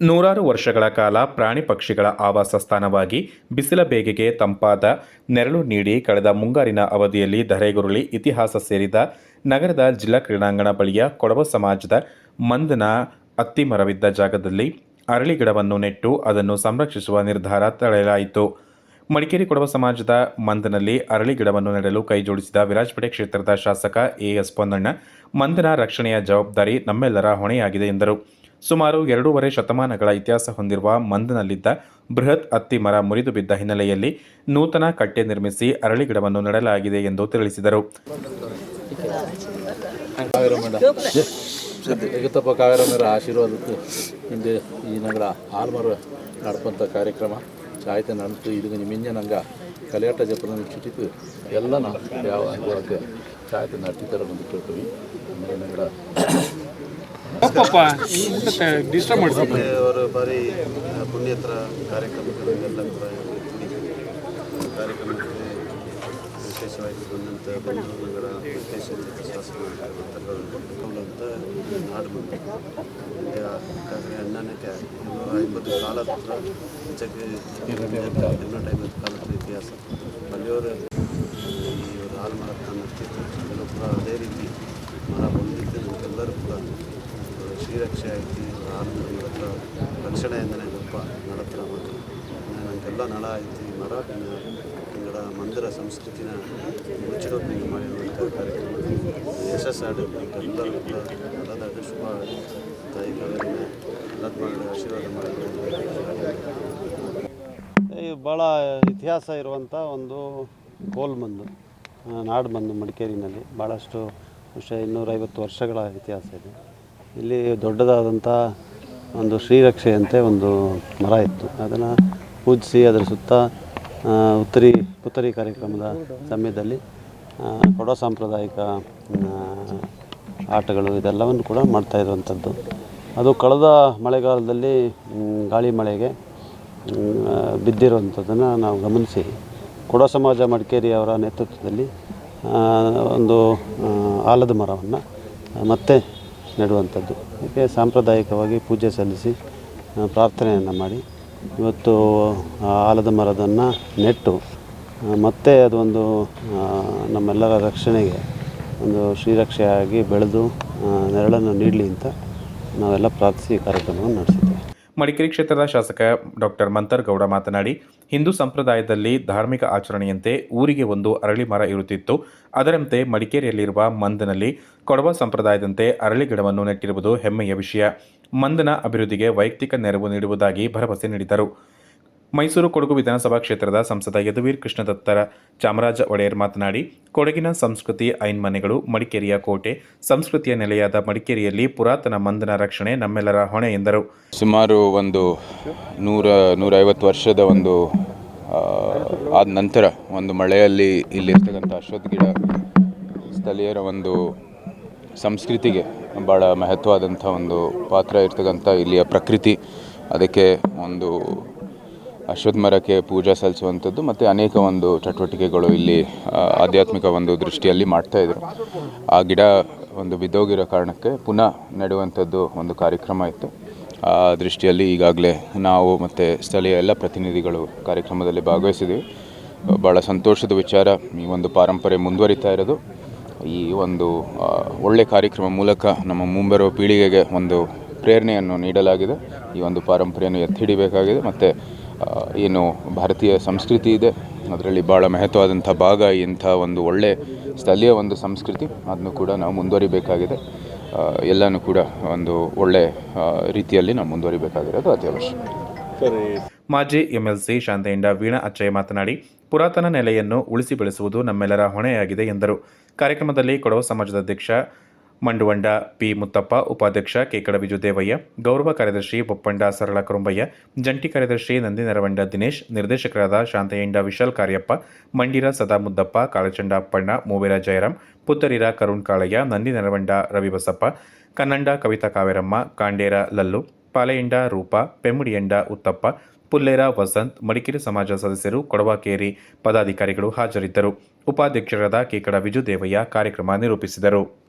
ನೂರಾರು ವರ್ಷಗಳ ಕಾಲ ಪ್ರಾಣಿ ಪಕ್ಷಿಗಳ ಆವಾಸ ಸ್ಥಾನವಾಗಿ ಬಿಸಿಲ ಬೇಗೆಗೆ ತಂಪಾದ ನೆರಳು ನೀಡಿ ಕಳೆದ ಮುಂಗಾರಿನ ಅವಧಿಯಲ್ಲಿ ಧರೆಗುರುಳಿ ಇತಿಹಾಸ ಸೇರಿದ ನಗರದ ಜಿಲ್ಲಾ ಕ್ರೀಡಾಂಗಣ ಬಳಿಯ ಕೊಡವ ಸಮಾಜದ ಮಂದನ ಅತ್ತಿ ಮರವಿದ್ದ ಜಾಗದಲ್ಲಿ ಅರಳಿ ಗಿಡವನ್ನು ನೆಟ್ಟು ಅದನ್ನು ಸಂರಕ್ಷಿಸುವ ನಿರ್ಧಾರ ತಳೆಯಲಾಯಿತು. ಮಡಿಕೇರಿ ಕೊಡವ ಸಮಾಜದ ಮಂದನಲ್ಲಿ ಅರಳಿ ಗಿಡವನ್ನು ನೆಡಲು ಕೈಜೋಡಿಸಿದ ವಿರಾಜಪೇಟೆ ಕ್ಷೇತ್ರದ ಶಾಸಕ ಎ ಎಸ್ ಪೊನ್ನಣ್ಣ, ಮಂದನ ರಕ್ಷಣೆಯ ಜವಾಬ್ದಾರಿ ನಮ್ಮೆಲ್ಲರ ಹೊಣೆಯಾಗಿದೆ ಎಂದರು. ಸುಮಾರು ಎರಡೂವರೆ ಶತಮಾನಗಳ ಇತಿಹಾಸ ಹೊಂದಿರುವ ಮಂದನಲ್ಲಿದ್ದ ಬೃಹತ್ ಅತ್ತಿ ಮರ ಮುರಿದು ಬಿದ್ದ ಹಿನ್ನೆಲೆಯಲ್ಲಿ ನೂತನ ಕಟ್ಟೆ ನಿರ್ಮಿಸಿ ಅರಳಿ ಗಿಡವನ್ನು ನೆಡಲಾಗಿದೆ ಎಂದು ತಿಳಿಸಿದರು. ಕಾವೇರಮ್ಮರ ಆಶೀರ್ವಾದಕ್ಕೆ ಈ ನಗರ ಆಲ್ಮರ ನಡ್ಪಂಥ ಕಾರ್ಯಕ್ರಮ ಸಾಹಿತ್ಯ ನಡೆದು ಇದು ಮಿಂಜ ನಂಗೆ ಕಲಿಯಾಟ ಜಪನ ಚುಟಿತು ಎಲ್ಲ ನಾವು ಯಾವ ಸಾಹಿತ್ಯ ನಡ್ತಿದ್ದಾರೆ ಬಂದು ಕೇಳ್ತೀವಿ. ಆಮೇಲೆ ಡಿಸ್ಟರ್ಬ್ ಅವರು ಬಾರಿ ಪುಣ್ಯತ್ರ ಕಾರ್ಯಕ್ರಮಗಳನ್ನೆಲ್ಲ ಕೂಡ ಕಾರ್ಯಕ್ರಮಕ್ಕೆ ವಿಶೇಷವಾಗಿ ಬಂದಂಥ ಬೆಂಗಳೂರು ನಗರ ವಿಶೇಷ ಶಾಸನ ಹಾಡು ಬಂದಿದೆ ಅಣ್ಣನಕ್ಕೆ ಐವತ್ತು ಕಾಲದ ಹೆಚ್ಚಾಗಿ ಇನ್ನೂಟ ಐವತ್ತು ಕಾಲದ ಇತಿಹಾಸ. ಅಲ್ಲಿಯವರು ಈ ಹಾಲು ಮರ ನಡ್ತಿತ್ತು ಎಲ್ಲರೂ ಕೂಡ ಅದೇ ರೀತಿ ಮರ ಬಂದಿದ್ದು ನಮಗೆಲ್ಲರೂ ಕೂಡ ಶ್ರೀರಕ್ಷೆ ಐತಿ ಮರದ ಹತ್ರ ರಕ್ಷಣೆಯಿಂದನೇ ಗೊಪ್ಪ ನಡತ್ರ ಮತ್ತು ನನಗೆಲ್ಲ ನಳ ಐತಿ. ಮರ ಕನ್ನಡ ಮಂದಿರ, ಸಂಸ್ಕೃತಿನ ಮುಚ್ಚಿಡೋದು ಮಾಡಿರುವಂಥ ಕಾರ್ಯಕ್ರಮ ಯಶಸ್ಸಾಡು ಎಲ್ಲರೂ ಕೂಡ ಎಲ್ಲದಾದ ಶುಭ ತಾಯಿ ಕಾವೇರಿನ ಎಲ್ಲ ಮಾಡಿ ಆಶೀರ್ವಾದ ಮಾಡಿ ಈ ಭಾಳ ಇತಿಹಾಸ ಇರುವಂಥ ಒಂದು ಕೋಲ್ ಕೋಲ್ಮಂದು ನಾಡು ಬಂದು ಮಡಿಕೇರಿನಲ್ಲಿ ಭಾಳಷ್ಟು ವರ್ಷ ಇನ್ನೂರೈವತ್ತು ವರ್ಷಗಳ ಇತಿಹಾಸ ಇದೆ. ಇಲ್ಲಿ ದೊಡ್ಡದಾದಂಥ ಒಂದು ಶ್ರೀರಕ್ಷೆಯಂತೆ ಒಂದು ಮರ ಇತ್ತು. ಅದನ್ನು ಪೂಜಿಸಿ ಅದರ ಸುತ್ತ ಉತ್ತರಿ, ಪುತ್ತರಿ ಕಾರ್ಯಕ್ರಮದ ಸಮಯದಲ್ಲಿ ಕೊಡೋ ಸಾಂಪ್ರದಾಯಿಕ ಆಟಗಳು ಇದೆಲ್ಲವನ್ನು ಕೂಡ ಮಾಡ್ತಾ ಇರುವಂಥದ್ದು. ಅದು ಕಳೆದ ಮಳೆಗಾಲದಲ್ಲಿ ಗಾಳಿ ಮಳೆಗೆ ಬಿದ್ದಿರುವಂಥದ್ದನ್ನು ನಾವು ಗಮನಿಸಿ. ಕೊಡ ಸಮಾಜ ಮಡಿಕೇರಿ ಅವರ ನೇತೃತ್ವದಲ್ಲಿ ಒಂದು ಆಲದ ಮರವನ್ನು ಮತ್ತೆ ನೆಡುವಂಥದ್ದು. ಇದಕ್ಕೆ ಸಾಂಪ್ರದಾಯಿಕವಾಗಿ ಪೂಜೆ ಸಲ್ಲಿಸಿ ಪ್ರಾರ್ಥನೆಯನ್ನು ಮಾಡಿ. ಇವತ್ತು ಆಲದ ಮರದನ್ನು ನೆಟ್ಟು ಮತ್ತೆ ಅದೊಂದು ನಮ್ಮೆಲ್ಲರ ರಕ್ಷಣೆಗೆ ಒಂದು ಶ್ರೀರಕ್ಷೆಯಾಗಿ ಬೆಳೆದು ನೆರಳನ್ನು ನೀಡಲಿ ಅಂತ ನಾವೆಲ್ಲ ಪ್ರಾರ್ಥಿಸಿ ಕಾರ್ಯಕ್ರಮವನ್ನು ನಡೆಸಿದ್ದೇವೆ ಮಡಿಕೇರಿ ಕ್ಷೇತ್ರದ ಶಾಸಕ ಡಾಕ್ಟರ್ ಮಂತರ್ಗೌಡ ಮಾತನಾಡಿ, ಹಿಂದೂ ಸಂಪ್ರದಾಯದಲ್ಲಿ ಧಾರ್ಮಿಕ ಆಚರಣೆಯಂತೆ ಊರಿಗೆ ಒಂದು ಅರಳಿ ಮರ ಇರುತ್ತಿತ್ತು. ಅದರಂತೆ ಮಡಿಕೇರಿಯಲ್ಲಿರುವ ಮಂದನಲ್ಲಿ ಕೊಡವ ಸಂಪ್ರದಾಯದಂತೆ ಅರಳಿ ಗಿಡವನ್ನು ನೆಟ್ಟಿರುವುದು ಹೆಮ್ಮೆಯ ವಿಷಯ. ಮಂದನ ಅಭಿವೃದ್ಧಿಗೆ ವೈಯಕ್ತಿಕ ನೆರವು ನೀಡುವುದಾಗಿ ಭರವಸೆ ನೀಡಿದರು. ಮೈಸೂರು ಕೊಡಗು ವಿಧಾನಸಭಾ ಕ್ಷೇತ್ರದ ಸಂಸದ ಯದುವೀರ್ ಕೃಷ್ಣದತ್ತರ ಚಾಮರಾಜ ಒಡೆಯರ್ ಮಾತನಾಡಿ, ಕೊಡಗಿನ ಸಂಸ್ಕೃತಿ ಐನ್ಮನೆಗಳು ಮಡಿಕೇರಿಯ ಕೋಟೆ, ಸಂಸ್ಕೃತಿಯ ನೆಲೆಯಾದ ಮಡಿಕೇರಿಯಲ್ಲಿ ಪುರಾತನ ಮಂದನ ರಕ್ಷಣೆ ನಮ್ಮೆಲ್ಲರ ಹೊಣೆ ಎಂದರು. ಸುಮಾರು ಒಂದು ನೂರ, ನೂರೈವತ್ತು ವರ್ಷದ ಒಂದು ಆದ ನಂತರ ಒಂದು ಮಳೆಯಲ್ಲಿ ಇಲ್ಲಿರ್ತಕ್ಕಂಥ ಅಶ್ವತ್ಥ ಗಿಡ ಸ್ಥಳೀಯರ ಒಂದು ಸಂಸ್ಕೃತಿಗೆ ಭಾಳ ಮಹತ್ವವಾದಂಥ ಒಂದು ಪಾತ್ರ ಇರ್ತಕ್ಕಂಥ ಇಲ್ಲಿಯ ಪ್ರಕೃತಿ. ಅದಕ್ಕೆ ಒಂದು ಅಶ್ವತ್ಥ ಮರಕ್ಕೆ ಪೂಜೆ ಸಲ್ಲಿಸುವಂಥದ್ದು ಮತ್ತು ಅನೇಕ ಒಂದು ಚಟುವಟಿಕೆಗಳು ಇಲ್ಲಿ ಆಧ್ಯಾತ್ಮಿಕ ಒಂದು ದೃಷ್ಟಿಯಲ್ಲಿ ಮಾಡ್ತಾಯಿದ್ರು ಆ ಗಿಡ ಒಂದು ಬಿದ್ದೋಗಿರೋ ಕಾರಣಕ್ಕೆ ಪುನಃ ನೆಡುವಂಥದ್ದು ಒಂದು ಕಾರ್ಯಕ್ರಮ ಇತ್ತು. ಆ ದೃಷ್ಟಿಯಲ್ಲಿ ಈಗಾಗಲೇ ನಾವು ಮತ್ತು ಸ್ಥಳೀಯ ಎಲ್ಲ ಪ್ರತಿನಿಧಿಗಳು ಕಾರ್ಯಕ್ರಮದಲ್ಲಿ ಭಾಗವಹಿಸಿದ್ದೀವಿ ಭಾಳ ಸಂತೋಷದ ವಿಚಾರ, ಈ ಒಂದು ಪಾರಂಪರೆ ಮುಂದುವರಿತಾ ಇರೋದು. ಈ ಒಂದು ಒಳ್ಳೆ ಕಾರ್ಯಕ್ರಮ ಮೂಲಕ ನಮ್ಮ ಮುಂಬರುವ ಪೀಳಿಗೆಗೆ ಒಂದು ಪ್ರೇರಣೆಯನ್ನು ನೀಡಲಾಗಿದೆ. ಈ ಒಂದು ಪಾರಂಪರೆಯನ್ನು ಎತ್ತಿ ಹಿಡಿಬೇಕಾಗಿದೆ ಮತ್ತು ಏನು ಭಾರತೀಯ ಸಂಸ್ಕೃತಿ ಇದೆ. ಅದರಲ್ಲಿ ಭಾಳ ಮಹತ್ವವಾದಂಥ ಭಾಗ ಇಂಥ ಒಂದು ಒಳ್ಳೆ ಸ್ಥಳೀಯ ಒಂದು ಸಂಸ್ಕೃತಿ. ಅದನ್ನು ಕೂಡ ನಾವು ಮುಂದುವರಿಬೇಕಾಗಿದೆ. ಎಲ್ಲನೂ ಕೂಡ ಒಂದು ಒಳ್ಳೆ ರೀತಿಯಲ್ಲಿ ನಾವು ಮುಂದುವರಿಬೇಕಾಗಿರೋದು ಅತ್ಯವಶ್ಯ. ಮಾಜಿ ಎಂಎಲ್ಸಿ ಶಾಂತೆಯಿಂದ ವೀಣಾ ಅಚ್ಚಯ್ಯ ಮಾತನಾಡಿ, ಪುರಾತನ ನೆಲೆಯನ್ನು ಉಳಿಸಿ ಬೆಳೆಸುವುದು ನಮ್ಮೆಲ್ಲರ ಹೊಣೆಯಾಗಿದೆ ಎಂದರು. ಕಾರ್ಯಕ್ರಮದಲ್ಲಿ ಕೊಡವ ಸಮಾಜದ ಅಧ್ಯಕ್ಷ ಮಂಡುವಂಡ ಪಿ ಮುತ್ತಪ್ಪ, ಉಪಾಧ್ಯಕ್ಷ ಕೇಕಡ ವಿಜುದೇವಯ್ಯ ಗೌರವ ಕಾರ್ಯದರ್ಶಿ ಬೊಪ್ಪಂಡ ಸರಳ ಕುರುಂಬಯ್ಯ, ಜಂಟಿ ಕಾರ್ಯದರ್ಶಿ ನಂದಿನರವಂಡ ದಿನೇಶ್, ನಿರ್ದೇಶಕರಾದ ಶಾಂತಯ್ಯಂಡ ವಿಶಾಲ್ ಕಾರ್ಯಪ್ಪ, ಮಂಡಿರ ಸದಾ ಮುದ್ದಪ್ಪ ಕಾಳಚಂಡ ಅಪ್ಪಣ್ಣ, ಮೂವೇರ ಜಯರಾಮ್ ಪುತ್ತರಿರ ಕರುಣ್ ಕಾಳಯ್ಯ ನಂದಿನರವಂಡ ರವಿಬಸಪ್ಪ, ಕನ್ನಂಡ ಕವಿತಾ ಕಾವೇರಮ್ಮ, ಕಾಂಡೇರ ಲಲ್ಲು, ಪಾಲೆಯಂಡ ರೂಪ, ಪೆಮ್ಮುಡಿಯಂಡ ಉತ್ತಪ್ಪ, ಪುಲ್ಲೇರ ವಸಂತ್, ಮಡಿಕೇರಿ ಸಮಾಜ ಸದಸ್ಯರು, ಕೊಡವಾಕೇರಿ ಪದಾಧಿಕಾರಿಗಳು ಹಾಜರಿದ್ದರು. ಉಪಾಧ್ಯಕ್ಷರಾದ ಕೇಕಡ ವಿಜುದೇವಯ್ಯ ಕಾರ್ಯಕ್ರಮ ನಿರೂಪಿಸಿದರು.